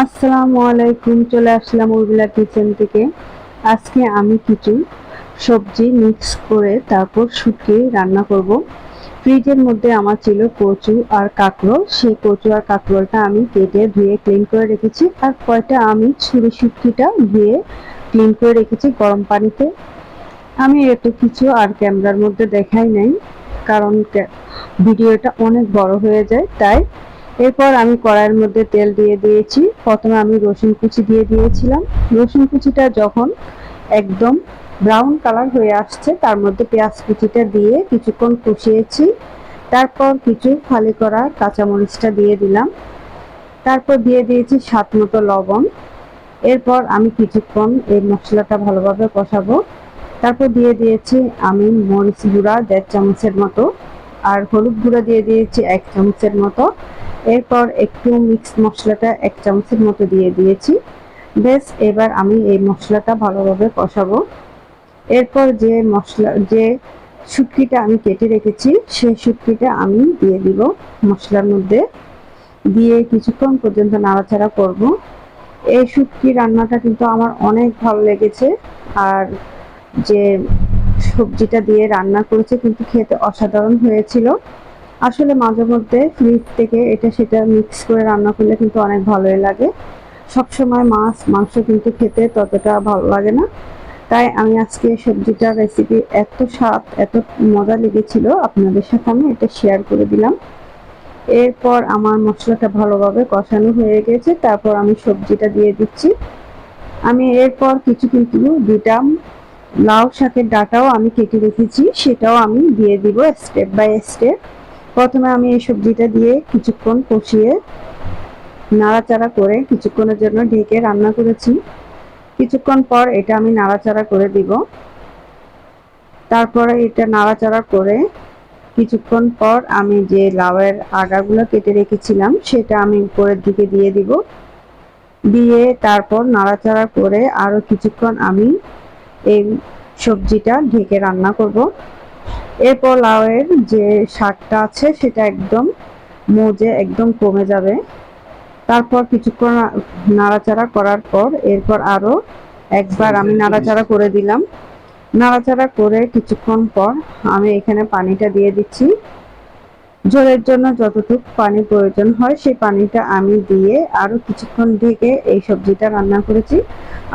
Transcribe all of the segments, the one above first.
আসসালামু আলাইকুম, চলে আসলাম উর্মিলা কিচেন থেকে। আজকে আমি কিছু সবজি মিক্স করে তারপর শুকিয়ে রান্না করব। ফ্রিজের মধ্যে আমার ছিল কচু আর কাঁকরোল। সেই কচু আর কাঁকরোলটা আমি কেটে ধুয়ে ক্লিন করে রেখেছি। আর কয়টা আমি ছুরি শুটকিটা ধুয়ে ক্লিন করে রেখেছি গরম পানিতে। আমি এত কিছু আর ক্যামেরার মধ্যে দেখাই নাই, কারণ ভিডিওটা অনেক বড় হয়ে যায়, তাই এরপর আমি কড়াইয়ের মধ্যে তেল দিয়ে দিয়েছি। প্রথমে আমি রসুন কুচি দিয়ে দিয়েছিলাম। রসুন কুচিটা যখন একদম ব্রাউন কালার হয়ে আসছে, তার মধ্যে পেঁয়াজ কুচিটা দিয়ে কিছুক্ষণ কষিয়েছি। তারপর কিছু ফালি করা কাঁচামরিচটা দিয়ে দিলাম। তারপর দিয়ে দিয়েছি স্বাদ মতো লবণ। এরপর আমি কিছুক্ষণ এই মশলাটা ভালোভাবে কষাবো। তারপর দিয়ে দিয়েছি আমি মরিচ গুঁড়া দেড় চামচের মতো। আর হলুদ গুঁড়া দিয়ে দিয়েছি এক চামচের মতো। এরপর একটু মিক্স মশলাটা এক চামচের মতো দিয়ে দিয়েছি। বেশ, এবার আমি এই মশলাটা ভালোভাবে কষাবো। এরপর যে মশলা, যে শুটকিটা আমি কেটে রেখেছি, সেই শুটকিটা আমি দিয়ে দিব মশলার মধ্যে। দিয়ে কিছুক্ষণ পর্যন্ত নাড়াচাড়া করব। এই শুটকি রান্নাটা কিন্তু আমার অনেক ভালো লেগেছে। আর যে সবজিটা দিয়ে রান্না করেছে, কিন্তু খেতে অসাধারণ হয়েছিল। আসলে মাঝে মধ্যে ফ্রিজ থেকে এটা সেটা মিক্স করে রান্না করলে কিন্তু অনেক ভালোই লাগে। সবসময় মাছ, মাংস কিন্তু খেতে ততটা ভালো লাগে না। তাই আমি আজকে সবজিটার রেসিপি এত স্বাদ, এত মজা লেগেছিল, আপনাদের সাথে আমি এটা শেয়ার করে দিলাম। এরপর আমার মশলাটা ভালোভাবে কষানো হয়ে গেছে, তারপর আমি সবজিটা দিয়ে দিচ্ছি। আমি এরপর কিছু কিন্তু দুটা লাউ শাকের ডাটাও আমি কেটে রেখেছি, সেটাও আমি দিয়ে দিব স্টেপ বাই স্টেপ প্রথমে আমি এই সবজিটা দিয়ে কিছুক্ষণ কষিয়ে নাড়াচাড়া করে কিছুক্ষণের জন্য ঢেকে রান্না করেছি। কিছুক্ষণ পর এটা আমি নাড়াচাড়া করে দিব। তারপরে এটা নাড়াচাড়া করে কিছুক্ষণ পর আমি যে লাউয়ের আগাগুলো কেটে রেখেছিলাম, সেটা আমি উপরের দিকে দিয়ে দিব। দিয়ে তারপর নাড়াচাড়া করে আরও কিছুক্ষণ আমি এই সবজিটা ঢেকে রান্না করব। এরপর লাউয়ের যে শাকটা আছে, সেটা একদম মজে একদম কমে যাবে। তারপর কিছুক্ষণ নাড়াচাড়া করার পর এরপর আরও একবার আমি নাড়াচাড়া করে দিলাম। নাড়াচাড়া করে কিছুক্ষণ পর আমি এখানে পানিটা দিয়ে দিচ্ছি। ঝোলের জন্য যতটুকু পানি প্রয়োজন হয়, সেই পানিটা আমি দিয়ে আরও কিছুক্ষণ ঢেকে এই সবজিটা রান্না করেছি।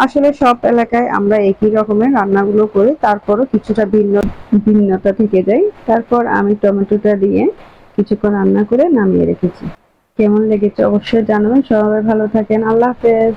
আসলে সব এলাকায় আমরা একই রকমের রান্নাগুলো করি, তারপরও কিছুটা ভিন্ন, ভিন্নতা থেকে যায়। তারপর আমি টমেটোটা দিয়ে কিছুক্ষণ রান্না করে নামিয়ে রেখেছি। কেমন লেগেছে অবশ্যই জানাবেন। সবাই ভালো থাকেন। আল্লাহ হাফেজ।